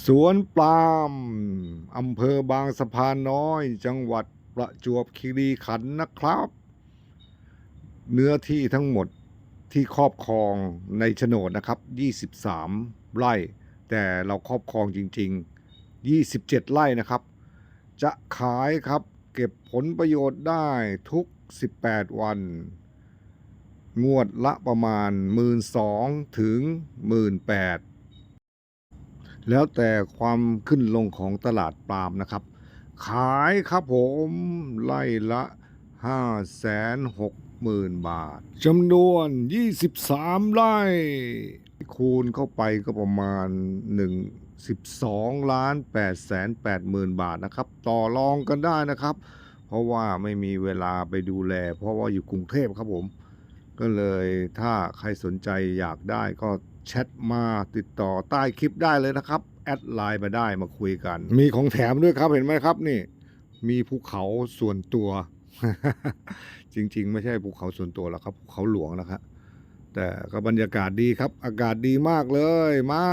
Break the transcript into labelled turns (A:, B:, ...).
A: สวนปาล์มอำเภอบางสะพานน้อย จังหวัดประจวบคีรีขันธ์นะครับ เนื้อที่ทั้งหมดที่ครอบครองในโฉนดนะครับ 23 ไร่ แต่เราครอบครองจริง ๆ 27 ไร่นะครับ จะขายครับเก็บผลประโยชน์ได้ทุก 18 วัน งวดละประมาณ 12,000ถึง 18,000 แล้วแต่ความขึ้นลงของตลาดปาล์มนะครับ ขายครับผมไล่ละ 560,000 บาทจำนวน 23 ไร่ คูณเข้าไปก็ประมาณ 1 12ล้าน8แสน8หมื่นบาทนะครับ ต่อรองกันได้นะครับ เพราะว่าไม่มีเวลาไปดูแล เพราะว่าอยู่กรุงเทพครับผม ก็เลยถ้าใครสนใจอยากได้ก็แชทมาติดต่อใต้คลิปได้เลยนะครับ แอดไลน์มาได้มาคุยกัน มีของแถมด้วยครับเห็นไหมครับนี่ มีภูเขาส่วนตัว จริง ๆ ไม่ใช่ภูเขาส่วนตัวหรอกครับภูเขาหลวงนะครับแต่ก็บรรยากาศดีครับ อากาศดีมากเลยมา